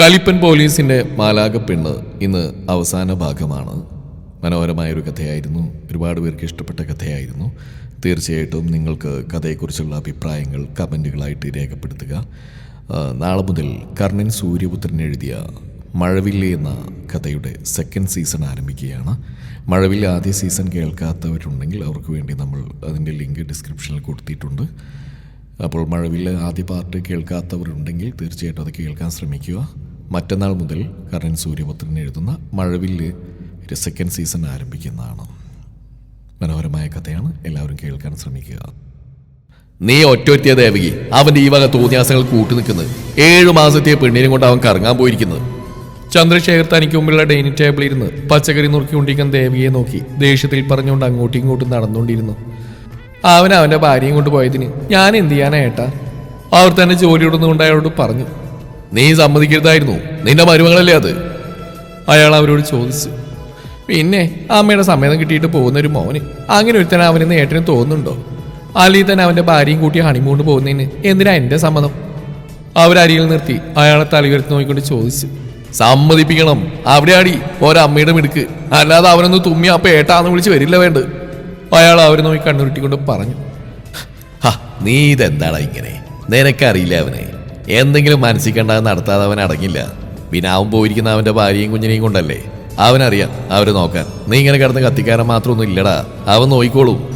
കലിപ്പൻ പോലീസിന്റെ മാലാക പെണ്ണ് ഇന്ന് അവസാന ഭാഗമാണ്. മനോഹരമായൊരു കഥയായിരുന്നു. ഒരുപാട് പേർക്ക് ഇഷ്ടപ്പെട്ട കഥയായിരുന്നു. തീർച്ചയായിട്ടും നിങ്ങൾക്ക് കഥയെക്കുറിച്ചുള്ള അഭിപ്രായങ്ങൾ കമന്റുകളായിട്ട് രേഖപ്പെടുത്തുക. നാളെ മുതൽ കർണൻ സൂര്യപുത്രൻ എഴുതിയ മഴവില്ല് എന്ന കഥയുടെ സെക്കൻഡ് സീസൺ ആരംഭിക്കുകയാണ്. മഴവില്ല് ആദ്യ സീസൺ കേൾക്കാത്തവരുണ്ടെങ്കിൽ അവർക്ക് വേണ്ടി നമ്മൾ അതിന്റെ ലിങ്ക് ഡിസ്ക്രിപ്ഷനിൽ കൊടുത്തിട്ടുണ്ട്. അപ്പോൾ മഴവിൽ ആദ്യ പാർട്ട് കേൾക്കാത്തവരുണ്ടെങ്കിൽ തീർച്ചയായിട്ടും അത് കേൾക്കാൻ ശ്രമിക്കുക. മറ്റന്നാൾ മുതൽ കരൺ സൂര്യപുത്രൻ എഴുതുന്ന മഴവില്ല് സെക്കൻഡ് സീസൺ ആരംഭിക്കുന്നതാണ്. മനോഹരമായ കഥയാണ്. എല്ലാവരും കേൾക്കാൻ ശ്രമിക്കുക. നീ ഒറ്റ ദേവകി. അവന്റെ ഈ വക തോന്നിയാസങ്ങൾ കൂട്ടു നിൽക്കുന്നത് ഏഴു മാസത്തെ പെണ്ണിനെ കൊണ്ട് അവൻ കറങ്ങാൻ പോയിരിക്കുന്നത് ചന്ദ്രശേഖർ തനിക്ക് മുമ്പിലുള്ള ഡൈനിങ് ടേബിളിൽ ഇരുന്ന് പച്ചക്കറി നുറുക്കിക്കൊണ്ടിരിക്കുന്ന ദേവിയെ നോക്കി ദേഷ്യത്തിൽ പറഞ്ഞുകൊണ്ട് അങ്ങോട്ടും ഇങ്ങോട്ടും നടന്നുകൊണ്ടിരുന്നു. അവൻ അവന്റെ ഭാര്യയും കൊണ്ട് പോയതിന് ഞാൻ എന്ത് ചെയ്യാനാ ഏട്ടാ? അവർ തന്നെ ജോലിയോടൊന്നുകൊണ്ട് അയാളോട് പറഞ്ഞു. നീ സമ്മതിക്കരുതായിരുന്നു. നിന്റെ മരുമകളല്ലേ അത്? അയാൾ അവരോട് ചോദിച്ചു. പിന്നെ അമ്മയുടെ സമ്മേതം കിട്ടിയിട്ട് പോകുന്ന ഒരു മോന്. അങ്ങനെ ഒരുത്തന അവനെന്ന് ഏട്ടന് തോന്നുന്നുണ്ടോ? അല്ലെങ്കിൽ തന്നെ അവന്റെ ഭാര്യയും കൂട്ടി ഹണിമൂണ്ട് പോകുന്നതിന് എന്തിനാ എന്റെ സമ്മതം? അവരരികിൽ നിർത്തി അയാളെ തലയുയർത്തി നോക്കിക്കൊണ്ട് ചോദിച്ചു. സമ്മതിപ്പിക്കണം. അവിടെ ആടി ഒരമ്മയുടെ മിടുക്ക്. അല്ലാതെ അവനൊന്ന് തുമ്മി അപ്പം ഏട്ടാന്ന് വിളിച്ച് വരില്ല വേണ്ട. അയാൾ അവരെ നോക്കി കണ്ണുരുട്ടിക്കൊണ്ട് പറഞ്ഞു. ഹാ നീ ഇതെന്താടാ ഇങ്ങനെ? നിനക്കറിയില്ല അവനെ. എന്തെങ്കിലും മനസ്സിൽ കണ്ടാൽ നടത്താതെ അവൻ അടങ്ങില്ല. പിന്നെ അവൻ പോയിരിക്കുന്ന അവന്റെ ഭാര്യയും കുഞ്ഞിനെയും കൊണ്ടല്ലേ? അവനറിയാം അവരെ നോക്കാൻ. നീ ഇങ്ങനെ കിടന്ന് കത്തിക്കാരൻ മാത്രമൊന്നും ഇല്ലടാ. അവൻ നോയിക്കോളും.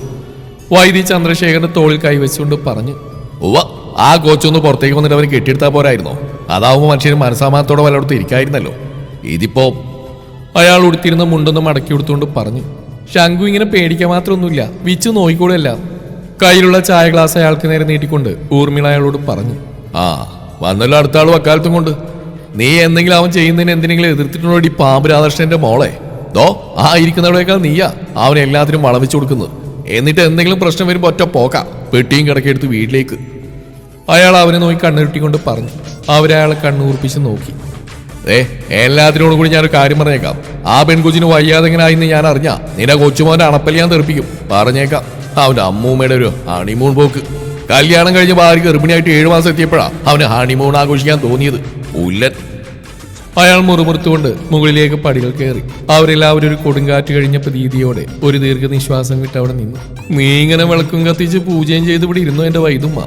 വൈദ്യ ചന്ദ്രശേഖരന്റെ തോളിൽ കൈവച്ചുകൊണ്ട് പറഞ്ഞു. ഉവ്വ ആ കോച്ചൊന്ന് പുറത്തേക്ക് വന്നിട്ട് അവന് കെട്ടിയെടുത്താ പോരായിരുന്നോ? അതാവുമ്പോൾ മനുഷ്യന് മനസ്സാമാനത്തോടെ വല്ലയിടത്ത് ഇരിക്കായിരുന്നല്ലോ. ഇതിപ്പോ അയാൾ ഉടുത്തിരുന്ന മുണ്ടൊന്ന് മടക്കി കൊടുത്തുകൊണ്ട് പറഞ്ഞു. ശംഖു ഇങ്ങനെ പേടിക്കാൻ മാത്രമൊന്നുമില്ല. വിച്ചു നോയിക്കൂടെയല്ല. കയ്യിലുള്ള ചായ ഗ്ലാസ് അയാൾക്ക് നേരെ നീട്ടിക്കൊണ്ട് ഊർമിള അയാളോട് പറഞ്ഞു ആ വന്നല്ലോ അടുത്ത ആൾ വക്കാലത്തും കൊണ്ട്. നീ എന്തെങ്കിലും അവൻ ചെയ്യുന്നതിന് എന്തിനെങ്കിലും എതിർത്തിട്ടുണ്ടോ ഈ പാമ്പ് രാധാകൃഷ്ണന്റെ മോളെ? ദോ ആ ഇരിക്കുന്നവിടേക്കാൾ നീയാ അവൻ എല്ലാത്തിനും വളവിച്ചു കൊടുക്കുന്നത്. എന്നിട്ട് എന്തെങ്കിലും പ്രശ്നം വരുമ്പോൾ ഒറ്റ പോക്ക. പെട്ടിയും കിടക്കെടുത്ത് വീട്ടിലേക്ക്. അയാൾ അവനെ നോക്കി കണ്ണുരുട്ടിക്കൊണ്ട് പറഞ്ഞു. അവരയാളെ കണ്ണൂർപ്പിച്ച് നോക്കി. ഏ എല്ലാത്തിനോടും കൂടി ഞാനൊരു കാര്യം പറഞ്ഞേക്കാം. ആ പെൺകൊച്ചിന് വയ്യാതെ എങ്ങനെ ആയിന്ന് ഞാൻ അറിഞ്ഞ നിന്റെ കൊച്ചുമോന്റെ അണപ്പല്ലി തെറിപ്പിക്കും. പറഞ്ഞേക്കാം. അവന്റെ അമ്മൂമ്മയുടെ ഒരു ഹണിമൂൺ പോക്ക്. കല്യാണം കഴിഞ്ഞ് ഭാര്യ ഗർഭിണിയായിട്ട് ഏഴു മാസം എത്തിയപ്പോഴാ അവന് ഹണിമൂൺ ആഘോഷിക്കാൻ തോന്നിയത്. ഉല്ലൻ. അയാൾ മുറുമുറുത്തുകൊണ്ട് മുകളിലേക്ക് പടികൾ കയറി. അവരെല്ലാവരും ഒരു കൊടുങ്കാറ്റ് കഴിഞ്ഞ പ്രതീതിയോടെ ഒരു ദീർഘനിശ്വാസം വിട്ട് അവിടെ നിന്നു. നീ ഇങ്ങനെ വിളക്കും കത്തിച്ച് പൂജയും ചെയ്ത് ഇവിടെ ഇരുന്നു എന്റെ വൈദുമ്മ?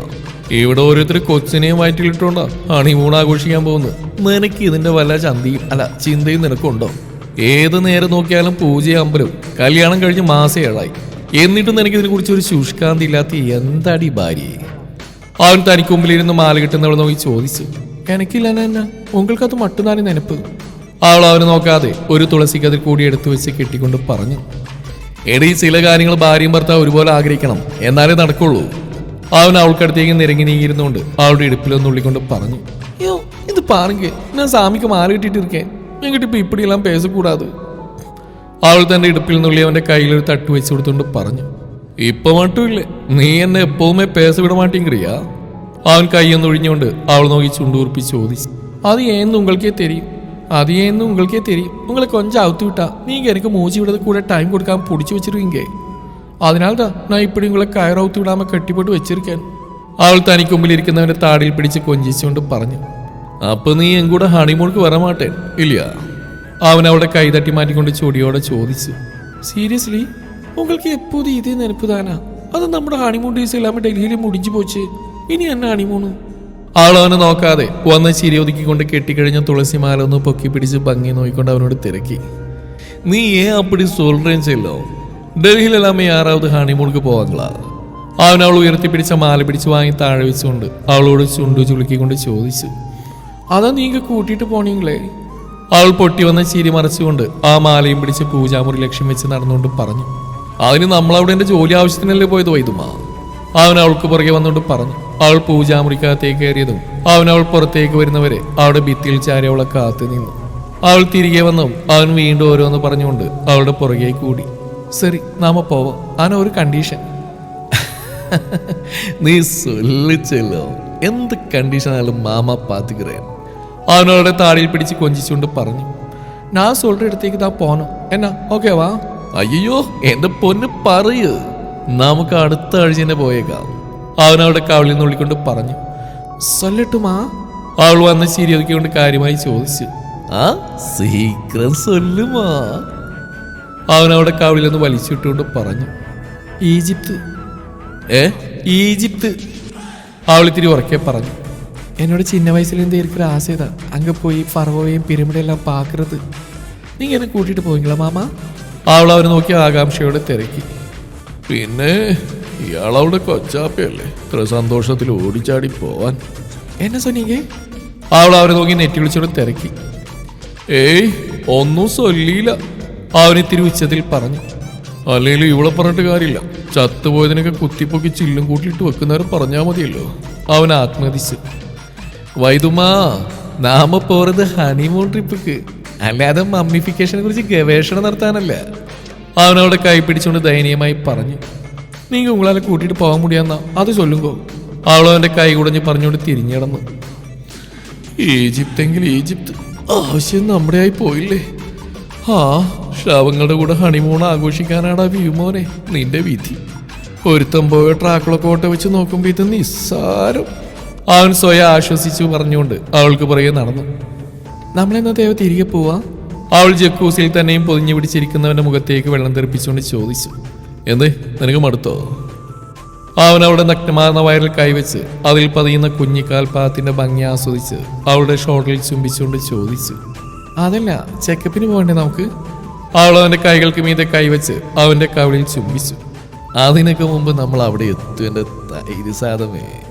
ഇവിടെ ഓരോരുത്തർ കൊച്ചിനെയും വയറ്റിലിട്ടുണ്ടോ ഹണിമൂൺ ആഘോഷിക്കാൻ പോകുന്നത്. നിനക്ക് ഇതിന്റെ വല്ല ചന്തയും അല്ല ചിന്തയും നിനക്കുണ്ടോ? ഏത് നേരം നോക്കിയാലും പൂജയും അമ്പലം കല്യാണം കഴിഞ്ഞ് മാസം ഏഴായി. എന്നിട്ടും നിനക്ക് ഇതിനെ കുറിച്ച് ഒരു ശുഷ്കാന്തി ഇല്ലാത്ത എന്താടി ഭാര്യയെ അവൻ തനിക്ക് മുമ്പിലിരുന്ന് മാല കിട്ടുന്നവൾ നോക്കി ചോദിച്ചു. എനിക്കില്ല എന്നാ ഉങ്ങൾക്ക് മട്ടുനാരി നെനപ്പ്. അവൾ അവനെ നോക്കാതെ ഒരു തുളസി കതിർ കൂടി എടുത്തു വെച്ച് കെട്ടിക്കൊണ്ട് പറഞ്ഞു. എടീ ചില കാര്യങ്ങൾ ഭാര്യയും ഭർത്താവ് ഒരുപോലെ ആഗ്രഹിക്കണം. എന്നാലേ നടക്കുള്ളൂ. അവൻ അവൾക്കടുത്തേക്ക് നിരങ്ങി നീങ്ങിയിരുന്നുകൊണ്ട് അവളുടെ ഇടുപ്പിലൊന്നും ഉള്ളിക്കൊണ്ട് പറഞ്ഞു അയ്യോ ഇത് പാറുങ്ക ഞാൻ സാമിക്ക് മാല കിട്ടിയിട്ടിരിക്കേ. എങ്കിട്ട് ഇപ്പൊ ഇപ്പടിയെല്ലാം പേസക്കൂടാതെ അവൾ തന്റെ ഇടുപ്പിൽ നിന്നുള്ളി അവന്റെ കയ്യിലൊരു തട്ട് വെച്ച് കൊടുത്തുകൊണ്ട് പറഞ്ഞു ഇപ്പൊ മട്ടുമില്ലേ നീ എന്നെ എപ്പോവുമേ പേസ വിട മാട്ടേങ്കരിയാ അവൻ കൈയൊന്ന് ഒഴിഞ്ഞുകൊണ്ട് അവൾ നോക്കി ചുണ്ടൂർപ്പി ചോദിച്ചു അത് ഏന്ന് ഉങ്ങൾക്കേ തെരിയും? അത് ഏന്ന് ഉങ്ങൾക്കേ തെരിയും? ഉങ്ങളെ കൊഞ്ചം വിട്ടാ നീ എനിക്ക് മോചി വിടത് കൂടെ ടൈം കൊടുക്കാൻ പൊടിച്ചു വെച്ചിരുവീങ്ക അതിനാൽ ഞാൻ ഇപ്പിടി ഉള്ള കയറൗത്തി വിടാമ കെട്ടിപ്പോട്ട് വെച്ചിരിക്കാൻ. അവൾ തനിക്ക് മുമ്പിൽ ഇരിക്കുന്നവന്റെ താടിയിൽ പിടിച്ച് കൊഞ്ചിച്ചുകൊണ്ട് പറഞ്ഞു അപ്പൊ നീ എങ്കൂടെ ഹണിമൂൾക്ക് വരമാട്ടെ ഇല്ല. അവൻ അവളുടെ കൈ തട്ടി മാറ്റിക്കൊണ്ട് ചൊടിയോടെ ചോദിച്ചു സീരിയസ്ലി? ഉങ്ങൾക്ക് എപ്പോഴും ഇതേ നെനപ്പുതാനാ അത് നമ്മുടെ ഹണിമൂൺ ഡീസ് എല്ലാം ഡൽഹിയിൽ മുടിഞ്ഞു പോച്ച്. ഇനി എന്നെ ഹണിമൂണ്? ആളവനെ നോക്കാതെ വന്ന് ചിരി ഒതുക്കിക്കൊണ്ട് കെട്ടിക്കഴിഞ്ഞ തുളസിമാല ഒന്ന് പൊക്കി പിടിച്ച് ഭംഗി നോക്കിക്കൊണ്ട് അവനോട് തിരക്കി നീ ഏ അപ്പടി സോൾറേഞ്ച് ചെല്ലോ ഡൽഹിയിലെല്ലാം ആറാവത് ഹണിമൂണിക്ക് പോവാങ്ങളാ അവൻ അവൾ ഉയർത്തിപ്പിടിച്ച മാല പിടിച്ച് വാങ്ങി താഴെ വെച്ചുകൊണ്ട് അവളോട് ചുണ്ടു ചുളുക്കിക്കൊണ്ട് ചോദിച്ചു അതാ നീങ്ക കൂട്ടിയിട്ട് പോണീങ്ങളേ അവൾ പൊട്ടി വന്ന ചിരി മറച്ചുകൊണ്ട് ആ മാലയും പിടിച്ച് പൂജാമുറി ലക്ഷ്യം വെച്ച് നടന്നുകൊണ്ട് പറഞ്ഞു അതിന് നമ്മളവിടെ എന്റെ ജോലി ആവശ്യത്തിനല്ലേ പോയത് വൈദുമാ? അവൻ അവൾക്ക് പുറകെ വന്നുകൊണ്ട് പറഞ്ഞു അവൾ പൂജാമുറിക്കകത്തേക്ക് കയറിയതും അവൻ അവൾ പുറത്തേക്ക് വരുന്നവരെ അവിടെ ഭിത്തിയിൽ ചാരി അവളെ കാത്തു നിന്നു അവൾ തിരികെ വന്നും അവൻ വീണ്ടും ഓരോന്ന് പറഞ്ഞുകൊണ്ട് അവളുടെ പുറകെ കൂടി. ശരി നാമ പോവോ. ആന ഒരു കണ്ടീഷൻ നീ சொல்லு എന്ത് കണ്ടീഷനായാലും മാമ പാത്തിക്കറേ അവനോടെ താടിയിൽ പിടിച്ച് കൊഞ്ചിച്ചുകൊണ്ട് പറഞ്ഞു. ഞാൻ സോൾഡർ അടുത്തേക്ക് താ പോണോ എന്നാ ഓക്കെ വാ. അയ്യോ എന്റെ പൊന്ന് പറയ്. നമുക്ക് അടുത്ത ആഴ്ച തന്നെ പോയേക്കാം. അവനവിടെ കവളിൽ നിന്ന് ഉള്ളിക്കൊണ്ട് പറഞ്ഞു. സൊല്ലട്ടുമാ അവൾ വന്ന് ശരിയൊക്കെ കൊണ്ട് കാര്യമായി ചോദിച്ചു. ആ സീക്രം സൊല്ലുമാ. അവൻ അവിടെ കവിളിൽ നിന്ന് വലിച്ചിട്ടുകൊണ്ട് പറഞ്ഞു ഈജിപ്ത്. ഏ? ഈജിപ്ത്. അവൾ ഇത്തിരി ഉറക്കെ പറഞ്ഞു എന്നോട് ചിന്ന വയസ്സിൽ എന്ത് എനിക്കൊരു ആശയത. അങ്ങ് പോയി ഫറവോയും പിരമിഡെല്ലാം പാക്കരുത്. നീ എന്നെ കൂട്ടിയിട്ട് പോയിങ്ങളാ മാമ. അവൾ അവനെ നോക്കി ആകാംക്ഷയോടെ തിരക്കി. പിന്നെ ഇയാളവിടെ കൊച്ചാപ്പയല്ലേ? ഇത്ര സന്തോഷത്തിൽ ഓടിച്ചാടി പോവാൻ. എന്നെ സൊന്നിക്കേ അവൾ അവരെ നോക്കി നെറ്റി വിളിച്ചോടെ തിരക്കി. ഏയ് ഒന്നും ചൊല്ലിയില്ല അവനെ തിരിവിച്ചതിൽ പറഞ്ഞു അല്ലെങ്കിലും ഇവളെ പറഞ്ഞിട്ട് കാര്യമില്ല. ചത്തുപോയതിനൊക്കെ കുത്തിപ്പൊക്കി ചില്ലും കൂട്ടിയിട്ട് വെക്കുന്നവരും പറഞ്ഞാൽ മതിയല്ലോ. അവൻ ആത്മഹതിച്ചു വൈദുമാ നാമ പോറത് ഹണിമൂൺ ട്രിപ്പിക്ക് അല്ലാതെ മമ്മിഫിക്കേഷനെ കുറിച്ച് ഗവേഷണം നടത്താനല്ല. അവനവിടെ കൈ പിടിച്ചുകൊണ്ട് ദയനീയമായി പറഞ്ഞു നീ ഉങ്ങളാലെ കൂട്ടിയിട്ട് പോകാൻ മുടിയാന്നാ അത് ചൊല്ലുമ്പോ അവൾ കൈ കുടഞ്ഞ് പറഞ്ഞുകൊണ്ട് തിരിഞ്ഞിടന്നു ഈജിപ്തെങ്കിൽ ഈജിപ്ത് ആവശ്യം നമ്മുടെ ആയി പോയില്ലേ? ആ ശവങ്ങളുടെ കൂടെ ഹണിമൂൺ ആഘോഷിക്കാനാടാ വ്യൂമോനെ നിന്റെ വിധി. ഒരുത്തം പോയ ട്രാക്കുളൊക്കെ വെച്ച് നോക്കുമ്പോ ഇത് നിസ്സാരം. അവൻ സ്വയം ആശ്വസിച്ചു പറഞ്ഞുകൊണ്ട് അവൾക്ക് പുറകെ നടന്നു. നമ്മളെന്നാ ദേവ തിരികെ പോവാ? അവൾ ജക്കൂസിൽ തന്നെയും പൊതിഞ്ഞു പിടിച്ചിരിക്കുന്നവന്റെ മുഖത്തേക്ക് വെള്ളം തെറിപ്പിച്ചുകൊണ്ട് ചോദിച്ചു. എന്ത് നിനക്ക് മടുത്തോ? അവൻ അവിടെ നഗ്നമാർന്ന വയറിൽ കൈവച്ച് അതിൽ പതിയുന്ന കുഞ്ഞിക്കാൽപാദത്തിന്റെ ഭംഗി ആസ്വദിച്ച് അവളുടെ ഷോട്ടിൽ ചുംബിച്ചുകൊണ്ട് ചോദിച്ചു. അതല്ല ചെക്കപ്പിന് പോകണ്ടേ നമുക്ക്? അവൾ അവന്റെ കൈകൾക്ക് മീതെ കൈവച്ച് അവന്റെ കവിളിൽ ചുംബിച്ചു. അതിനൊക്കെ മുമ്പ് നമ്മൾ അവിടെ എത്തും എന്റെ തൈര് സാധമേ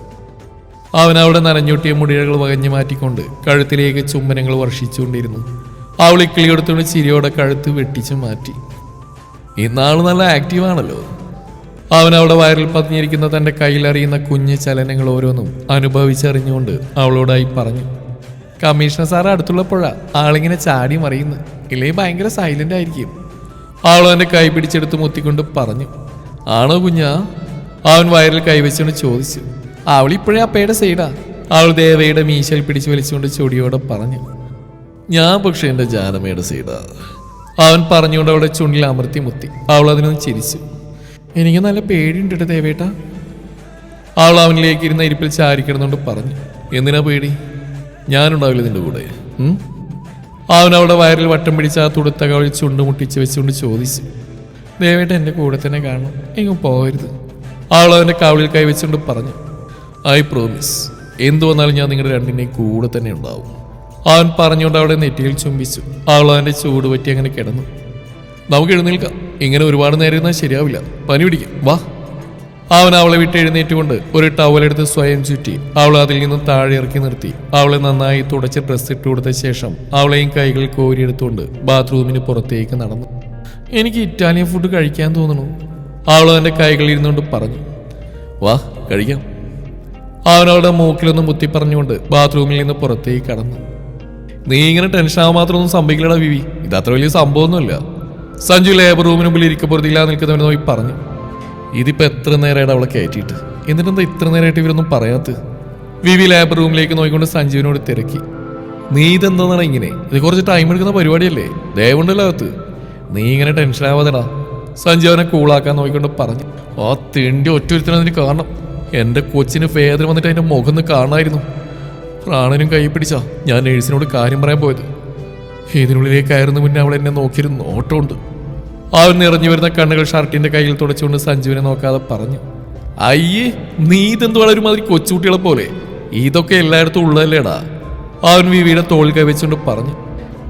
അവൻ അവിടെ നനഞ്ഞൊട്ടിയ മുടികൾ വകഞ്ഞു മാറ്റിക്കൊണ്ട് കഴുത്തിലേക്ക് ചുംബനങ്ങൾ വർഷിച്ചുകൊണ്ടിരുന്നു. അവൾ ഇക്കിളിയെടുത്തുകൊണ്ട് ചിരിയോടെ കഴുത്ത് വെട്ടിച്ചു മാറ്റി. ഇന്നാൾ നല്ല ആക്റ്റീവ് ആണല്ലോ. അവൻ അവിടെ വയറിൽ പതിഞ്ഞിരിക്കുന്ന തന്റെ കയ്യിലറിയുന്ന കുഞ്ഞു ചലനങ്ങൾ ഓരോന്നും അനുഭവിച്ചറിഞ്ഞുകൊണ്ട് അവളോടായി പറഞ്ഞു. കമ്മീഷണർ സാറ് അടുത്തുള്ളപ്പോഴാ ആളിങ്ങനെ ചാടി മറിയുന്നു. ഇല്ലേ ഭയങ്കര സൈലന്റ് ആയിരിക്കും. അവൾ അവന്റെ കൈ പിടിച്ചെടുത്ത് മുത്തിക്കൊണ്ട് പറഞ്ഞു ആണോ കുഞ്ഞാ? അവൻ വയറിൽ കൈവച്ചുകൊണ്ട് ചോദിച്ചു അവളിപ്പോഴേ അപ്പയുടെ സൈഡാ? അവൾ ദേവയുടെ മീശയിൽ പിടിച്ചു വലിച്ചുകൊണ്ട് ചൊടിയോടെ പറഞ്ഞു ഞാൻ പക്ഷെ എന്റെ ജാനമയുടെ സൈഡാ. അവൻ പറഞ്ഞുകൊണ്ട് അവളുടെ ചുണ്ടിൽ അമർത്തി മുത്തി. അവൾ അതിനൊന്ന് ചിരിച്ചു എനിക്ക് നല്ല പേടിയുണ്ട് കേട്ടോ ദേവേട്ട. അവൾ അവനിലേക്ക് ഇരുന്ന ഇരിപ്പിൽ ചാരിക്കിടന്നുകൊണ്ട് പറഞ്ഞു എന്തിനാ പേടി? ഞാനുണ്ടാവില്ല നിന്റെ കൂടെ? അവൻ അവിടെ വയറിൽ വട്ടം പിടിച്ച ആ തുടുത്ത കവളിൽ ചുണ്ട് മുട്ടിച്ച് വെച്ചുകൊണ്ട് ചോദിച്ചു ദയവായിട്ട് എന്റെ കൂടെ തന്നെ കാണണം എങ്ങും പോകരുത്. അവൾ അവന്റെ കവളിൽ കൈവച്ചുകൊണ്ട് പറഞ്ഞു ഐ പ്രോമിസ് എന്തു വന്നാലും ഞാൻ നിങ്ങളുടെ രണ്ടിനെയും കൂടെ തന്നെ ഉണ്ടാവും. അവൻ പറഞ്ഞുകൊണ്ട് അവിടെ നെറ്റിയിൽ ചുംബിച്ചു. അവൾ അവന്റെ ചൂട് പറ്റി അങ്ങനെ കിടന്നു. നമുക്ക് എഴുന്നേൽക്കാം. ഇങ്ങനെ ഒരുപാട് നേരം ഇരുന്നാൽ ശരിയാവില്ല. പനി പിടിക്കും. വാ. അവൻ അവളെ വിട്ട് എഴുന്നേറ്റുകൊണ്ട് ഒരു ടവലെടുത്ത് സ്വയം ചുറ്റി. അവൾ അതിൽ നിന്നും താഴെ ഇറക്കി നിർത്തി. അവളെ നന്നായി തുടച്ച് ഡ്രസ് ഇട്ട് കൊടുത്ത ശേഷം അവളെയും കൈകൾ കോരിയെടുത്തുകൊണ്ട് ബാത്റൂമിന് പുറത്തേക്ക് നടന്നു. എനിക്ക് ഇറ്റാലിയൻ ഫുഡ് കഴിക്കാൻ തോന്നുന്നു. അവൾ അവന്റെ കൈകളിൽ ഇരുന്നുകൊണ്ട് പറഞ്ഞു. വാ കഴിക്കാം. അവൻ അവളുടെ മൂക്കിലൊന്ന് മുത്തി പറഞ്ഞുകൊണ്ട് ബാത്റൂമിൽ നിന്ന് പുറത്തേക്ക് കടന്നു. നീ ഇങ്ങനെ ടെൻഷൻ ആവാൻ മാത്രമൊന്നും സംഭവിക്കില്ലടാ വിവി. ഇത് അത്ര വലിയ സംഭവമൊന്നുമില്ല. സഞ്ജു ലേബർ റൂമിന് മുമ്പിൽ ഇരിക്കപ്പുറത്തില്ലാതെ നിൽക്കുന്നവനെ നോക്കി പറഞ്ഞു. ഇതിപ്പോ എത്ര നേരമായിട്ട് അവളെ കയറ്റിയിട്ട്? എന്നിട്ടെന്താ ഇത്ര നേരമായിട്ട് ഇവരൊന്നും പറയാത്ത വിവി ലാബ് റൂമിലേക്ക് നോക്കിക്കൊണ്ട് സഞ്ജീവിനോട് തിരക്കി. നീ ഇതെന്താണ് ഇങ്ങനെ? ഇത് കുറച്ച് ടൈം എടുക്കുന്ന പരിപാടിയല്ലേ? ദയവുണ്ടല്ലോ അകത്ത്. നീ ഇങ്ങനെ ടെൻഷൻ ആവാതെടാ. സഞ്ജു അവനെ കൂളാക്കാൻ നോക്കിക്കൊണ്ട് പറഞ്ഞു. ആ തിണ്ടി ഒറ്റൊരുത്തനതിന് കാരണം. എന്റെ കൊച്ചിന് വേദന വന്നിട്ട് അതിന്റെ മുഖം കാണായിരുന്നു. പ്രാണനും കൈ പിടിച്ചാ ഞാൻ നേഴ്സിനോട് കാര്യം പറയാൻ പോയത്. ഇതിനുള്ളിലേക്കായിരുന്നു മുന്നേ അവൾ എന്നെ നോക്കിയൊരു നോട്ടമുണ്ട്. അവൻ നിറഞ്ഞു വരുന്ന കണ്ണുകൾ ഷർട്ടിന്റെ കയ്യിൽ തുടച്ചുകൊണ്ട് സഞ്ജുവിനെ നോക്കാതെ പറഞ്ഞു അയ്യേ നീ ഇതെന്തുവാ ഒരുമാതിരി കൊച്ചുകുട്ടികളെ പോലെ? ഇതൊക്കെ എല്ലായിടത്തും ഉള്ളതല്ലേടാ? അവൻ വിവിയുടെ തോൾ കൈവച്ചുകൊണ്ട് പറഞ്ഞു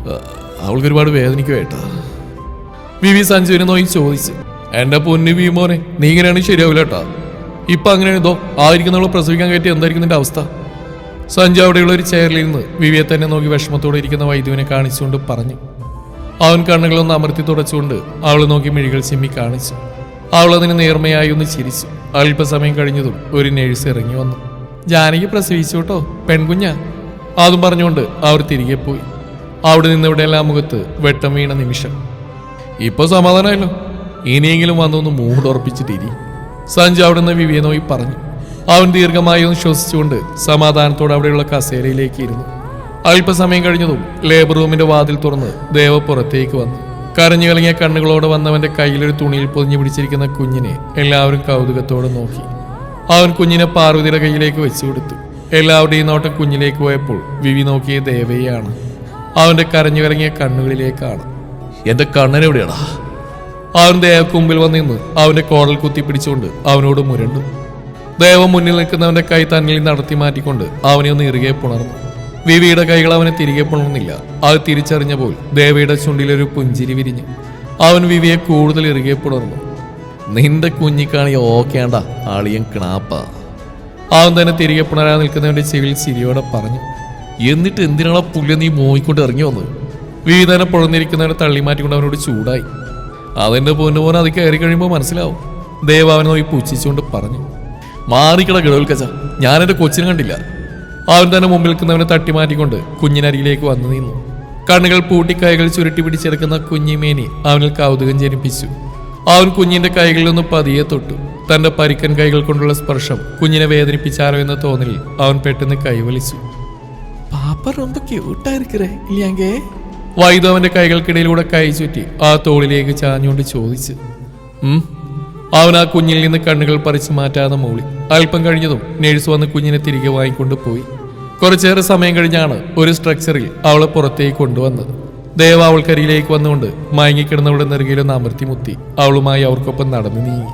"ആ, അവൾക്ക് ഒരുപാട് വേദനിക്കുവേട്ടാ വിവി സഞ്ജുവിനെ നോക്കി ചോദിച്ചു എന്റെ പൊന്നു വിമോനെ നീ ഇങ്ങനെയാണ് ശരിയാവില്ല കേട്ടാ ഇപ്പൊ അങ്ങനെ ഇതോ ആയിരിക്കുന്നവളെ പ്രസവിക്കാൻ കയറ്റി എന്തായിരിക്കും നിന്റെ അവസ്ഥ? സഞ്ജു അവിടെയുള്ള ഒരു ചെയറിൽ നിന്ന് വിവിയെ തന്നെ നോക്കി വിഷമത്തോടെ ഇരിക്കുന്ന വൈദ്യുവിനെ കാണിച്ചുകൊണ്ട് പറഞ്ഞു അവൻ കണ്ണുകളൊന്ന് അമർത്തി തുടച്ചുകൊണ്ട് അവളെ നോക്കി മിഴികൾ ചിമ്മി കാണിച്ചു. അവൾ അതിന് നേർമയായി ഒന്ന് ചിരിച്ചു. അല്പസമയം കഴിഞ്ഞതും ഒരു നേഴ്സ് ഇറങ്ങി വന്നു. ജാനകി പ്രസവിച്ചു കേട്ടോ പെൺകുഞ്ഞ. അതും പറഞ്ഞുകൊണ്ട് അവർ തിരികെ പോയി. അവിടെ നിന്ന് ഇവിടെയെല്ലാം മുഖത്ത് വെട്ടം വീണ നിമിഷം. ഇപ്പൊ സമാധാനമല്ലോ ഇനിയെങ്കിലും വന്നൊന്ന് മൂടുറപ്പിച്ചിട്ടിരി സഞ്ജു അവിടുന്ന് വിവിയെ വിവേനോയി പറഞ്ഞു. അവൻ ദീർഘമായി ഒന്ന് ശ്വസിച്ചുകൊണ്ട് സമാധാനത്തോടെ അവിടെയുള്ള കസേരയിലേക്ക് ഇരുന്നു. അല്പസമയം കഴിഞ്ഞതും ലേബർ റൂമിന്റെ വാതിൽ തുറന്ന് ദേവ പുറത്തേക്ക് വന്നു. കരഞ്ഞു കളങ്ങിയ കണ്ണുകളോടെ വന്നവന്റെ കയ്യിലൊരു തുണിയിൽ പൊതിഞ്ഞു പിടിച്ചിരിക്കുന്ന കുഞ്ഞിനെ എല്ലാവരും കൗതുകത്തോടെ നോക്കി. അവൻ കുഞ്ഞിനെ പാർവതിയുടെ കയ്യിലേക്ക് വെച്ചു കൊടുത്തു. എല്ലാവരുടെയും നോട്ടം കുഞ്ഞിലേക്ക് പോയപ്പോൾ വിവി നോക്കിയ ദേവയാണ് അവന്റെ കരഞ്ഞു കലങ്ങിയ കണ്ണുകളിലേക്കാണ്. എന്റെ കണ്ണനെവിടെയാടാ അവൻ ദേവക്കുമ്പിൽ വന്നിന്ന് അവന്റെ കോടൽ കുത്തി പിടിച്ചുകൊണ്ട് അവനോട് മുരണ്ടു. ദേവ മുന്നിൽ നിൽക്കുന്നവന്റെ കൈ തന്നിൽ നടത്തി മാറ്റിക്കൊണ്ട് അവനെ ഒന്ന് ഇറുകെ പുണർന്നു. വിവിയുടെ കൈകൾ അവനെ തിരികെ പുണർന്നില്ല അത് തിരിച്ചറിഞ്ഞപ്പോൾ ദേവയുടെ ചുണ്ടിലൊരു പുഞ്ചിരി വിരിഞ്ഞു. അവൻ വിവിയെ കൂടുതൽ ഇറുകെ പുണർന്നു. നിന്റെ കുഞ്ഞിക്കാണി ഓക്കേണ്ട ആളിയൻ കിണാപ്പ. അവൻ തന്നെ തിരികെ പുണരാൻ നിൽക്കുന്നവന്റെ ചെവിയിൽ ചിരിയോടെ പറഞ്ഞു എന്നിട്ട് എന്തിനാണോ പുല്ല് നീ മോയിക്കൊണ്ട് ഇറങ്ങി വന്നത്? വിവി തന്നെ പുഴന്നിരിക്കുന്നവനെ തള്ളിമാറ്റിക്കൊണ്ട് അവനോട് ചൂടായി. അതെന്റെ പൊന്നുപോനെ അത് കയറി കഴിയുമ്പോൾ മനസ്സിലാവും. ദേവ അവനെ നോക്കി പുച്ഛിച്ചുകൊണ്ട് പറഞ്ഞു മാറിക്കട ഞാൻ എന്റെ കൊച്ചിനെ കണ്ടില്ല. അവൻ തന്നെ മുമ്പിൽ നിൽക്കുന്നവനെ തട്ടിമാറ്റിക്കൊണ്ട് കുഞ്ഞിനരികിലേക്ക് വന്നു നിന്നു കണ്ണുകൾ പൂട്ടി കൈകൾ ചുരുട്ടി പിടിച്ചെടുക്കുന്ന കുഞ്ഞിമേനി അവനിൽ കൗതുകം ജനിപ്പിച്ചു അവൻ കുഞ്ഞിന്റെ കൈകളിൽ നിന്ന് പതിയെ തൊട്ടു തന്റെ പരിക്കൻ കൈകൾ കൊണ്ടുള്ള സ്പർശം കുഞ്ഞിനെ വേദനിപ്പിച്ചാലോ എന്ന തോന്നലിൽ അവൻ പെട്ടെന്ന് കൈവലിച്ചു പാപ്പ ரொம்ப ക്യൂട്ടാ ഇരിക്കറേ ഇല്ലാങ്കേ വൈദു അവന്റെ കൈകൾക്കിടയിലൂടെ കൈ ചുറ്റി ആ തോളിലേക്ക് ചാഞ്ഞുകൊണ്ട് ചോദിച്ചു ഉം അവൻ ആ കുഞ്ഞിൽ നിന്ന് കണ്ണുകൾ പറിച്ചു മാറ്റാതെ മൂളി. അല്പം കഴിഞ്ഞതും നേഴ്സ് വന്ന് കുഞ്ഞിനെ തിരികെ വാങ്ങിക്കൊണ്ട് പോയി കുറച്ചേറെ സമയം കഴിഞ്ഞാണ് ഒരു സ്ട്രക്ചറിൽ അവളെ പുറത്തേക്ക് കൊണ്ടുവന്നത്. ദേവ അവൾക്കരിയിലേക്ക് വന്നുകൊണ്ട് മയങ്ങിക്കിടന്നവളുടെ നെറുകയിലൊന്ന് അമർത്തി മുത്തി. അവളുമായി അവർക്കൊപ്പം നടന്നു നീങ്ങി.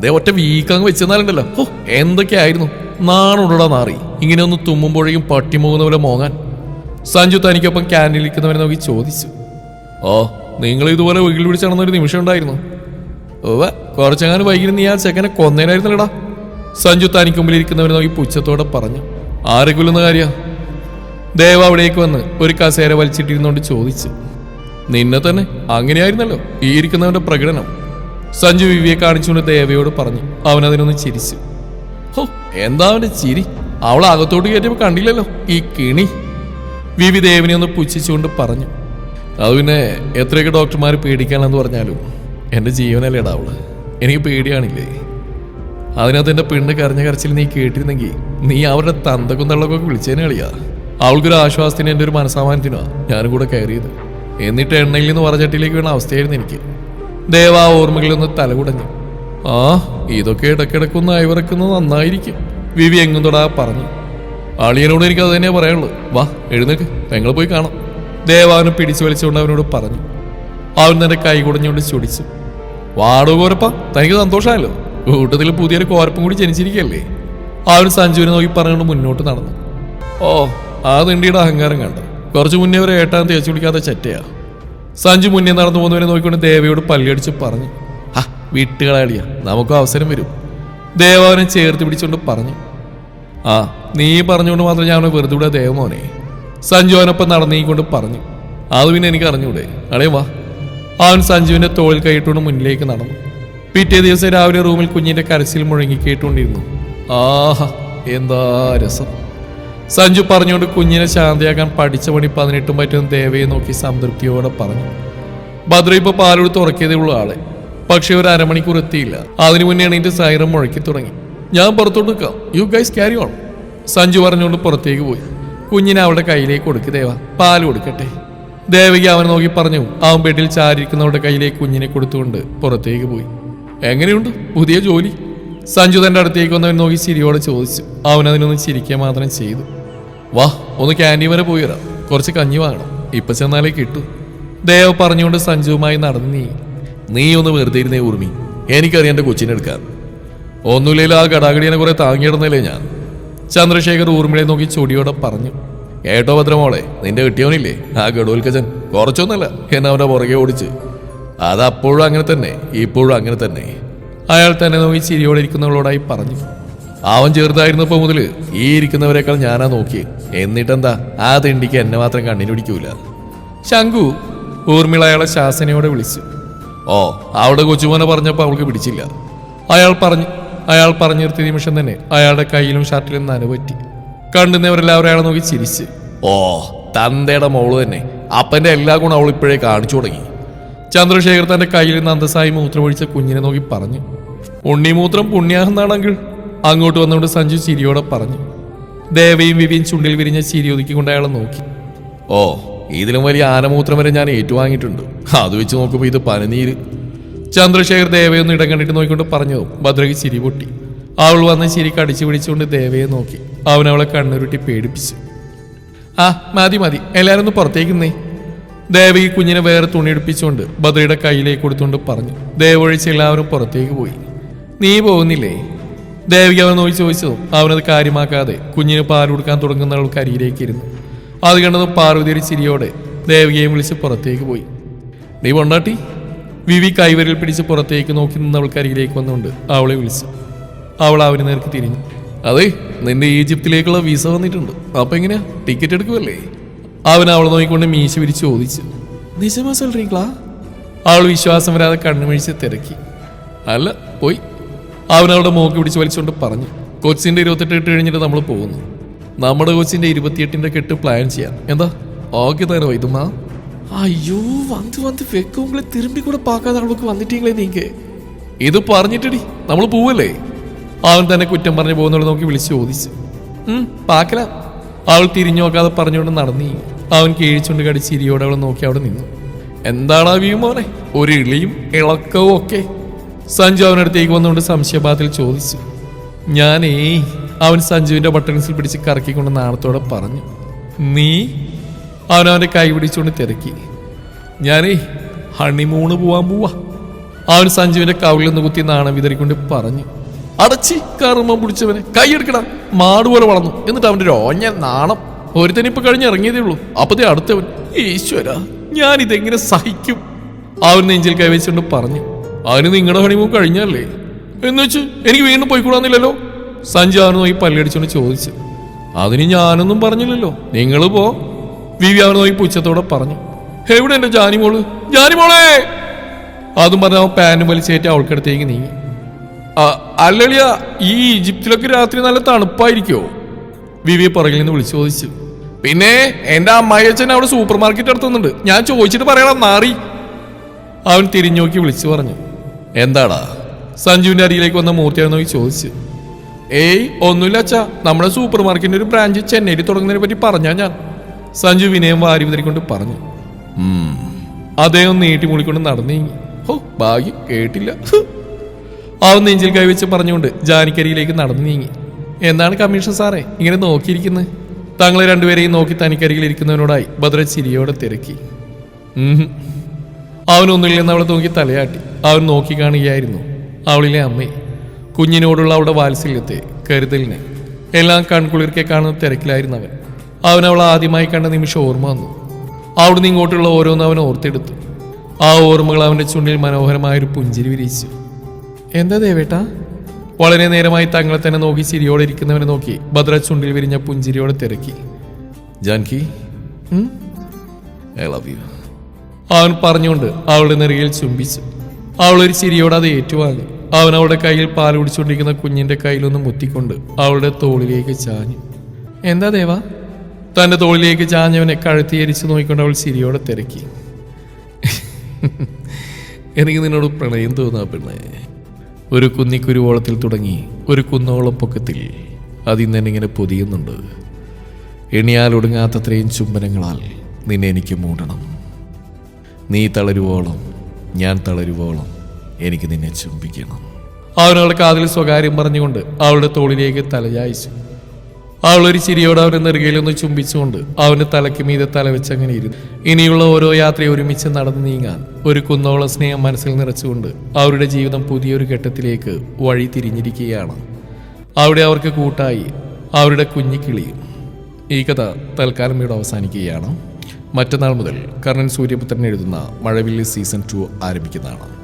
ദേ ഒറ്റ വീക്കങ്ങ് വെച്ചെന്നാലുണ്ടല്ലോ. ഓ എന്തൊക്കെയായിരുന്നു? നാണുടടാ നാറി. ഇങ്ങനെ ഒന്ന് തുമ്മുമ്പോഴേക്കും പട്ടിമൂന്ന പോലെ മോങ്ങാൻ. സഞ്ജു തനിക്കൊപ്പം ക്യാന്റീനിൽ ഇരിക്കുന്നവരെ നോക്കി ചോദിച്ചു. ഓ നിങ്ങൾ ഇതുപോലെ വീട്ടിൽ പിടിച്ചാണെന്നൊരു നിമിഷം ഉണ്ടായിരുന്നു? ഓവ കുറച്ചങ്ങനെ വൈകിട്ട് നീ ആ ചെക്കനെ കൊന്നേനായിരുന്നല്ലടാ. സഞ്ജു തനിക്ക് മുമ്പിൽ ഇരിക്കുന്നവനെ നോക്കി പുച്ഛത്തോടെ പറഞ്ഞു. ആരെ കൊല്ലുന്ന കാര്യ? ദേവ അവിടേക്ക് വന്ന് ഒരു കസേര വലിച്ചിട്ടിരുന്നോണ്ട് ചോദിച്ചു. നിന്നെ തന്നെ അങ്ങനെയായിരുന്നല്ലോ ഈ ഇരിക്കുന്നവന്റെ പ്രകടനം. സഞ്ജു വിവിയെ കാണിച്ചുകൊണ്ട് ദേവയോട് പറഞ്ഞു. അവൻ അതിനൊന്ന് ചിരിച്ചു. ഹോ എന്താ അവന്റെ ചിരി? അവൾ അകത്തോട്ട് കയറ്റിയപ്പോ കണ്ടില്ലല്ലോ ഈ കിണി. വിവി ദേവിനെ ഒന്ന് പുച്ഛിച്ചുകൊണ്ട് പറഞ്ഞു. അത് പിന്നെ എത്രയൊക്കെ ഡോക്ടർമാർ പേടിക്കാനെന്ന് പറഞ്ഞാലും എന്റെ ജീവനല്ലേടാ അവൾ എനിക്ക് പേടിയാണില്ലേ? അതിനകത്ത് എന്റെ പെണ്ണ് കരഞ്ഞ കരച്ചിൽ നീ കേട്ടിരുന്നെങ്കിൽ നീ അവരുടെ തന്തക്കും തള്ളക്കൊക്കെ വിളിച്ചതിനെ കളിയാ. അവൾക്കൊരു ആശ്വാസത്തിന് എന്റെ ഒരു മനസ്സമാനത്തിനോ ഞാനും കൂടെ കയറിയത്. എന്നിട്ട് എണ്ണയിൽ നിന്ന് പറഞ്ഞിട്ടിലേക്ക് വീണ അവസ്ഥയായിരുന്നു എനിക്ക്. ദേവാ ഓർമ്മകളിൽ നിന്ന് തലകുടഞ്ഞു. ആ ഇതൊക്കെ ഇടക്കിടക്കൊന്ന് അയവിറക്കുന്നത് നന്നായിരിക്കും. വിവി എങ്ങും തൊടാ പറഞ്ഞു. അളിയനോട് എനിക്ക് അത് തന്നെയാ പറയാനുള്ളൂ വാ എഴുന്നേക്ക്. ഞങ്ങൾ പോയി കാണാം. ദേവാവിനെ പിടിച്ചു വലിച്ചുകൊണ്ട് അവനോട് പറഞ്ഞു. അവൻ തന്റെ കൈ കുടഞ്ഞുകൊണ്ട് ചൊടിച്ചു. വാടോ കോരപ്പ തനിക്ക് സന്തോഷമായല്ലോ. കൂട്ടത്തിൽ പുതിയൊരു കോരപ്പം കൂടി ജനിച്ചിരിക്കല്ലേ. അവൻ സഞ്ജുവിനെ നോക്കി പറഞ്ഞുകൊണ്ട് മുന്നോട്ട് നടന്നു. ഓ ആ നിണ്ടിയുടെ അഹങ്കാരം കണ്ട. കുറച്ച് മുന്നേ അവരെ ഏട്ടാൻ തേച്ചു പിടിക്കാത്ത ചെറ്റയാ. സഞ്ജു മുന്നേ നടന്നു പോകുന്നവരെ നോക്കിക്കൊണ്ട് ദേവയോട് പല്ലിയടിച്ച് പറഞ്ഞു. ആ വീട്ടുകളാളിയ നമുക്കും അവസരം വരും. ദേവ അവനെ ചേർത്ത് പിടിച്ചുകൊണ്ട് പറഞ്ഞു. ആ നീ പറഞ്ഞുകൊണ്ട് മാത്രം ഞാൻ അവനെ വെറുതെ വിടാ ദേവമോനെ. സഞ്ജു അവനൊപ്പം നടന്നീക്കൊണ്ട് പറഞ്ഞു. അത് പിന്നെ എനിക്ക് അറിഞ്ഞൂടെ അടേ വാ. അവൻ സഞ്ജുവിന്റെ തോളിൽ കൈയിട്ടുകൊണ്ട് മുന്നിലേക്ക് നടന്നു. പിറ്റേ ദിവസം രാവിലെ റൂമിൽ കുഞ്ഞിന്റെ കരച്ചിൽ മുഴങ്ങി കേട്ടുകൊണ്ടിരുന്നു. ആഹ എന്താ രസം. സഞ്ജു പറഞ്ഞുകൊണ്ട് കുഞ്ഞിനെ ശാന്തിയാക്കാൻ പഠിച്ച പണി പതിനെട്ടും പറ്റും ദേവയെ നോക്കി സംതൃപ്തിയോടെ പറഞ്ഞു. ഭദ്ര ഇപ്പൊ പാലെടുത്ത് ഉറക്കിയതേ ഉള്ളൂ ആളെ. പക്ഷെ ഒരു അരമണിക്കൂർ എത്തിയില്ല. അതിനു മുന്നേ എണീറ്റ് സൈറം മുഴക്കി തുടങ്ങി. ഞാൻ പുറത്തോട്ട് നിൽക്കാം. You guys carry on Sanju പറഞ്ഞുകൊണ്ട് പുറത്തേക്ക് പോയി. കുഞ്ഞിനെ അവളുടെ കയ്യിലേക്ക് കൊടുക്ക് ദേവ. പാൽ കൊടുക്കട്ടെ. ദേവകി അവനെ നോക്കി പറഞ്ഞു അവൻ ബെഡിൽ ചാരിയിരിക്കുന്നവരുടെ കയ്യിലേക്ക് കുഞ്ഞിനെ കൊടുത്തുകൊണ്ട് പുറത്തേക്ക് പോയി. എങ്ങനെയുണ്ട്? പുതിയ ജോലി? സഞ്ജു തന്റെ അടുത്തേക്ക് വന്നവൻ നോക്കി ചിരിയോടെ ചോദിച്ചു. അവൻ അതിനൊന്ന് ചിരിക്കുക മാത്രം ചെയ്തു. വാ ഒന്ന് ക്യാന്റീൻ വരെ പോയി വരാം. കുറച്ച് കഞ്ഞി വാങ്ങണം. ഇപ്പൊ ചെന്നാലേ കിട്ടൂ. ദേവ പറഞ്ഞുകൊണ്ട് സഞ്ജുവുമായി നടന്നു നീ നീ ഒന്ന് വെറുതെ ഇരുന്നേ ഊർമി. എനിക്കറിയാം എന്റെ കൊച്ചിനെ എടുക്കാൻ. ഒന്നുമില്ലെങ്കിൽ ആ ഗടാഗടിയെ കുറെ താങ്ങിയിടുന്നില്ലേ ഞാൻ? ചന്ദ്രശേഖർ ഊർമിളെ നോക്കി ചൊടിയോടെ പറഞ്ഞു. ഏട്ടോ ഭദ്രമോളെ നിന്റെ കിട്ടിയവനില്ലേ? ആ ഗഡോൽക്കച്ചൻ. കുറച്ചൊന്നല്ല എന്നെ അവന്റെ പുറകെ ഓടിച്ച്. അതപ്പോഴും അങ്ങനെ തന്നെ ഇപ്പോഴും അങ്ങനെ തന്നെ. അയാൾ തന്നെ നോക്കി ചിരിയോടെ ഇരിക്കുന്നവളോടായി പറഞ്ഞു. അവൻ ചെറുതായിരുന്നപ്പോ മുതൽ ഈ ഇരിക്കുന്നവരെക്കാൾ ഞാനാ നോക്കി എന്നിട്ടെന്താ ആ തിണ്ടിക്ക് എന്നെ മാത്രം കണ്ണിന് പിടിക്കൂല. ശങ്കു ഊർമിള അയാളെ ശാസനയോടെ വിളിച്ചു. ഓ അവിടെ കൊച്ചുമോനെ പറഞ്ഞപ്പോൾ അവൾക്ക് പിടിച്ചില്ല. അയാൾ പറഞ്ഞു അയാൾ പറഞ്ഞു നിർത്തിയ നിമിഷം തന്നെ അയാളുടെ കയ്യിലും ഷർട്ടിലും നനപറ്റി കണ്ടുന്നവരെല്ലാവരും അയാളെ നോക്കി ചിരിച്ച്. ഓ തന്തയുടെ മോൾ തന്നെ. അപ്പന്റെ എല്ലാ ഗുണം അവൾ ഇപ്പോഴേ കാണിച്ചു തുടങ്ങി. ചന്ദ്രശേഖർ തന്റെ കയ്യിൽ നിന്ന് അന്തസ്സായി മൂത്രമൊഴിച്ച കുഞ്ഞിനെ നോക്കി പറഞ്ഞു ഉണ്ണിമൂത്രം പുണ്യാഹെന്നാണെങ്കിൽ അങ്ങോട്ട് വന്നുകൊണ്ട് സഞ്ജു ചിരിയോടെ പറഞ്ഞു. ദേവയും വിവിയും ചുണ്ടിൽ വിരിഞ്ഞ ചിരി ഒതുക്കിക്കൊണ്ട് അയാളെ നോക്കി. ഓ ഇതിലും വലിയ ആനമൂത്രം വരെ ഞാൻ ഏറ്റുവാങ്ങിയിട്ടുണ്ട്. അത് വെച്ച് നോക്കുമ്പോൾ ഇത് പനിനീര്. ചന്ദ്രശേഖർ ദേവയൊന്ന് ഇടം കണ്ടിട്ട് നോക്കിക്കൊണ്ട് പറഞ്ഞു ഭദ്രയ്ക്ക് ചിരി പൊട്ടി. അവൾ വന്ന് ചിരി കടിച്ചു പിടിച്ചുകൊണ്ട് ദേവയെ നോക്കി. അവൻ അവളെ കണ്ണുരുട്ടി പേടിപ്പിച്ചു. ആ മതി മതി. എല്ലാവരും ഒന്ന് പുറത്തേക്ക് ദേവ ദേവകി കുഞ്ഞിനെ വേറെ തുണിയെടുപ്പിച്ചുകൊണ്ട് ബദ്രയുടെ കയ്യിലേക്ക് കൊടുത്തുകൊണ്ട് പറഞ്ഞു. ദേവ ഒഴിച്ച് എല്ലാവരും പുറത്തേക്ക് പോയി. നീ പോകുന്നില്ലേ? ദേവിക അവൻ നോക്കി ചോദിച്ചതും അവനത് കാര്യമാക്കാതെ കുഞ്ഞിന് പാൽ കൊടുക്കാൻ തുടങ്ങുന്ന കരിയിലേക്ക് ഇരുന്നു. അത് കണ്ടതും പാർവതി ഒരു ചിരിയോടെ ദേവികയും വിളിച്ച് പുറത്തേക്ക് പോയി. നീ കൊണ്ടാട്ടി വിവി കൈവരിൽ പിടിച്ച് പുറത്തേക്ക് നോക്കി നിന്നവൾ കരിയിലേക്ക് വന്നുകൊണ്ട് അവളെ വിളിച്ചു. അവൾ അവന് നേർക്ക് തിരിഞ്ഞു. അതെ നിന്റെ ഈജിപ്തിലേക്കുള്ള വിസ വന്നിട്ടുണ്ട്. അപ്പൊ എങ്ങനെയാ? ടിക്കറ്റ് എടുക്കുമല്ലേ അവൻ അവളെ നോക്കിക്കൊണ്ട് മീശ വിരിച്ച് ചോദിച്ചു. നിജമാ സൊല്ലീങ്കളാ അവൾ വിശ്വാസം വരാതെ കണ്ണുമിഴിച്ച് തിരക്കി. അല്ല പോയി. അവൻ അവളുടെ മോക്ക് പിടിച്ച് വലിച്ചുകൊണ്ട് പറഞ്ഞു. കൊച്ചിന്റെ ഇരുപത്തെട്ട് കെട്ട് കഴിഞ്ഞിട്ട് നമ്മൾ പോകുന്നു. നമ്മുടെ കൊച്ചിന്റെ ഇരുപത്തിയെട്ടിന്റെ കെട്ട് പ്ലാൻ ചെയ്യാം. എന്താ? ഓക്കെ തരോ ഇതുമാ അയ്യോ വന്ന് വന്ന് വെക്കുമ്പളെ തിരുമ്പി കൂടെ പാക്കാതെ അവൾക്ക് വന്നിട്ടീങ്ങളെ നീങ്കേ? ഇത് പറഞ്ഞിട്ടടി നമ്മൾ പോവല്ലേ? അവൻ തന്നെ കുറ്റം പറഞ്ഞു പോകുന്നവളെ നോക്കി വിളിച്ചു ചോദിച്ചു. പാക്കല. അവൾ തിരിഞ്ഞു നോക്കാതെ പറഞ്ഞുകൊണ്ട് നടന്നി. അവൻ കീഴിച്ചുകൊണ്ട് കടിച്ച് ഇരിയോടെ അവൾ നോക്കി അവിടെ നിന്നു. എന്താണ് ആ മോനെ? ഒരു ഇളിയും ഇളക്കവും ഒക്കെ. സഞ്ജു അവനടുത്തേക്ക് വന്നുകൊണ്ട് സംശയഭാഗത്തിൽ ചോദിച്ചു. ഞാനേ അവൻ സഞ്ജുവിന്റെ ബട്ടൺസിൽ പിടിച്ച് കറക്കിക്കൊണ്ട് നാണത്തോടെ പറഞ്ഞു. നീ? അവനവന്റെ കൈ പിടിച്ചുകൊണ്ട് തിരക്കി. ഞാനേ ഹണിമൂണ് പോവാൻ പോവാ. അവൻ സഞ്ജുവിന്റെ കവിളിൽ നിന്ന് കുത്തി നാണം വിതറിക്കൊണ്ട് പറഞ്ഞു. അടച്ചി കർമ്മം പിടിച്ചവനെ മാട് പോലെ വളർന്നു. എന്നിട്ട് അവന്റെ രോഞ്ഞ നാണം. ഒരുത്തനിപ്പൊ കഴിഞ്ഞ് ഇറങ്ങിയതേ ഉള്ളൂ. അപ്പതേ അടുത്തവൻ ഈശ്വര ഞാൻ ഇതെങ്ങനെ സഹിക്കും? അവൻ നെഞ്ചിൽ കൈവച്ചുകൊണ്ട് പറഞ്ഞു അവന് നിങ്ങളുടെ ഹണിമൂൺ കഴിഞ്ഞല്ലേ? എന്ന് വെച്ച് എനിക്ക് വീണ്ടും പോയിക്കൂടാന്നില്ലല്ലോ? സഞ്ജു അവന് നോക്കി പല്ലടിച്ചുകൊണ്ട് ചോദിച്ചു അതിന് ഞാനൊന്നും പറഞ്ഞില്ലല്ലോ. നിങ്ങൾ പോ. വിവി അവൻ നോക്കി പുച്ഛത്തോടെ പറഞ്ഞു എവിടെ എന്റെ ജാനിമോൾ? ജാനിമോളെ! അതും പറഞ്ഞ അവൻ പാനും വലിച്ചേറ്റ് അവൾക്കടുത്തേക്ക് നീങ്ങി. "ആ, അല്ലളിയ ഈ ഈജിപ്തിലൊക്കെ രാത്രി നല്ല തണുപ്പായിരിക്കോ? വിവിയെ പറകിൽ നിന്ന് വിളിച്ചു ചോദിച്ചു. പിന്നെ എന്റെ അമ്മായിയച്ഛൻ അവിടെ സൂപ്പർ മാർക്കറ്റ് നടത്തുന്നുണ്ട്. ഞാൻ ചോദിച്ചിട്ട് പറയണം നാറി അവൻ തിരിഞ്ഞു നോക്കി വിളിച്ചു പറഞ്ഞു. എന്താടാ? സഞ്ജുവിന്റെ അരിയിലേക്ക് വന്ന മൂർത്തിയായി നോക്കി ചോദിച്ചു. ഏയ് ഒന്നുമില്ല അച്ഛാ. നമ്മുടെ സൂപ്പർ മാർക്കറ്റിന്റെ ഒരു ബ്രാഞ്ച് ചെന്നൈയിൽ തുടങ്ങുന്നതിനെ പറ്റി പറഞ്ഞാ ഞാൻ. സഞ്ജു വിനയം വാരി വിതറിക്കൊണ്ട് പറഞ്ഞു. അദ്ദേഹം നീട്ടി മൂളിക്കൊണ്ട് നടന്നു ഹോ ഭാഗ്യം കേട്ടില്ല. അവൻ നെഞ്ചിൽ കൈവച്ച് പറഞ്ഞുകൊണ്ട് ജാനിക്കരിയിലേക്ക് നടന്നു നീങ്ങി. എന്താണ് കമ്മീഷൻ സാറേ? ഇങ്ങനെ നോക്കിയിരിക്കുന്നത് താങ്കളെ രണ്ടുപേരെയും നോക്കി തനിക്കരികിൽ ഇരിക്കുന്നവനോടായി ഭദ്ര ചിരിയോടെ തിരക്കി. അവനൊന്നുമില്ലെന്ന് അവളെ നോക്കി തലയാട്ടി. അവൻ നോക്കി കാണുകയായിരുന്നു. അവളിലെ അമ്മയെ കുഞ്ഞിനോടുള്ള അവളുടെ വാത്സല്യത്തെ കരുതലിനെ. എല്ലാം കൺകുളിർക്കെ കാണുന്ന തിരക്കിലായിരുന്നു അവൻ അവൻ അവൾ ആദ്യമായി കണ്ട നിമിഷം ഓർമ്മ വന്നു. അവിടുന്ന് ഇങ്ങോട്ടുള്ള ഓരോന്നും അവൻ ഓർത്തെടുത്തു. ആ ഓർമ്മകൾ അവന്റെ ചുണ്ടിൽ മനോഹരമായൊരു പുഞ്ചിരി വിരിച്ചു എന്താ ദേവേട്ടാ? വളരെ നേരമായി തങ്ങളെ തന്നെ നോക്കി ചിരിയോടെ ഇരിക്കുന്നവനെ നോക്കി ഭദ്ര ചുണ്ടിൽ വിരിഞ്ഞ പുഞ്ചിരിയോടെ തിരക്കി. ജാൻകി? I love you. അവൻ പറഞ്ഞുകൊണ്ട് അവളുടെ നെറുകയിൽ ചുംബിച്ചു. അവളൊരു ഒരു ചിരിയോടെ അത് ഏറ്റുവാങ്ങി. അവൻ അവളുടെ കയ്യിൽ പാൽ കുടിച്ചുകൊണ്ടിരിക്കുന്ന കുഞ്ഞിന്റെ കയ്യിലൊന്ന് മുത്തിക്കൊണ്ട് അവളുടെ തോളിലേക്ക് ചാഞ്ഞു. എന്താ ദേവ? തന്റെ തോളിലേക്ക് ചാഞ്ഞവനെ കഴുത്തിയരിച്ചു നോക്കിക്കൊണ്ട് അവൾ ചിരിയോടെ തിരക്കി. എനിക്ക് നിന്നോട് പ്രണയം തോന്നാ പെണ്ണേ. ഒരു കുന്നിക്കുരുവോളത്തിൽ തുടങ്ങി ഒരു കുന്നോളം പൊക്കത്തിൽ അതിന്നെ എന്നെ ഇങ്ങനെ പൊതിയുന്നുണ്ട്. എണിയാൽ ഒടുങ്ങാത്തത്രയും ചുംബനങ്ങളാൽ നിന്നെ എനിക്ക് മൂടണം. നീ തളരുവോളം ഞാൻ തളരുവോളം എനിക്ക് നിന്നെ ചുംബിക്കണം. അവനവളുടെ കാതിൽ സ്വകാര്യം പറഞ്ഞുകൊണ്ട് അവളുടെ തോളിലേക്ക് തലചായിച്ചു അവൾ ഒരു ചിരിയോടെ നെറുകയിൽ നെറുകയിലൊന്ന് ചുംബിച്ചുകൊണ്ട് അവന്റെ തലയ്ക്ക് മീതെ തല അങ്ങനെ ഇരുന്നു. ഇനിയുള്ള ഓരോ യാത്രയും ഒരുമിച്ച് നടന്നു നീങ്ങാൻ ഒരു കുന്നോളം സ്നേഹം മനസ്സിൽ നിറച്ചുകൊണ്ട് അവരുടെ ജീവിതം പുതിയൊരു ഘട്ടത്തിലേക്ക് വഴി തിരിഞ്ഞിരിക്കുകയാണ്. അവിടെ അവർക്ക് കൂട്ടായി അവരുടെ കുഞ്ഞിക്കിളിയും ഈ കഥ തൽക്കാലം ഇവിടെ അവസാനിക്കുകയാണ്. മറ്റന്നാൾ മുതൽ കർണൻ സൂര്യപുത്രൻ എഴുതുന്ന മഴവില്ലി സീസൺ ടു ആരംഭിക്കുന്നതാണ്.